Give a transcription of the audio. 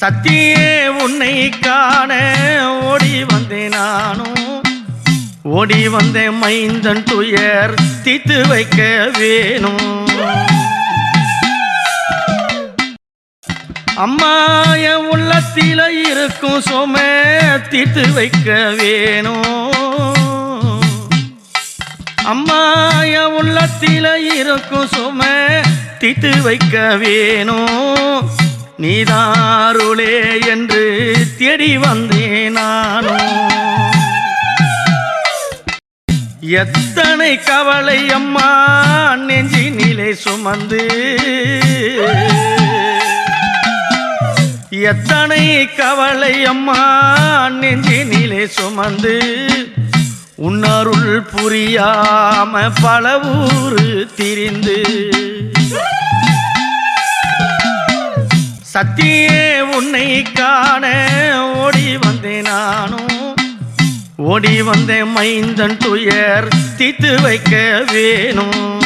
சத்தியே உன்னை காண ஓடி வந்தேன் நானும். ஓடி வந்தேன் மைந்தன் துயர் தீத்து வைக்க வேணும். அம்மா என் உள்ளத்தில இருக்கும் சும தீர்த்து வைக்க வேணும். அம்மா என் உள்ளத்தில இருக்கும் சும தீர்த்து வைக்க வேணும். நீதாருளே என்று தேடி வந்தேன் நானும் எத்தனை கவலை அம்மா நெஞ்சினிலே சுமந்து. எத்தனை கவலை அம்மா நெஞ்சினிலே சுமந்து. உன்னருள் புரியாம பல ஊரு திரிந்து. சத்தியே உன்னை காண ஓடி வந்தேன் நானும். ஓடி வந்தேன் மைந்தன் துயர் தீத்து வைக்க வேணும்.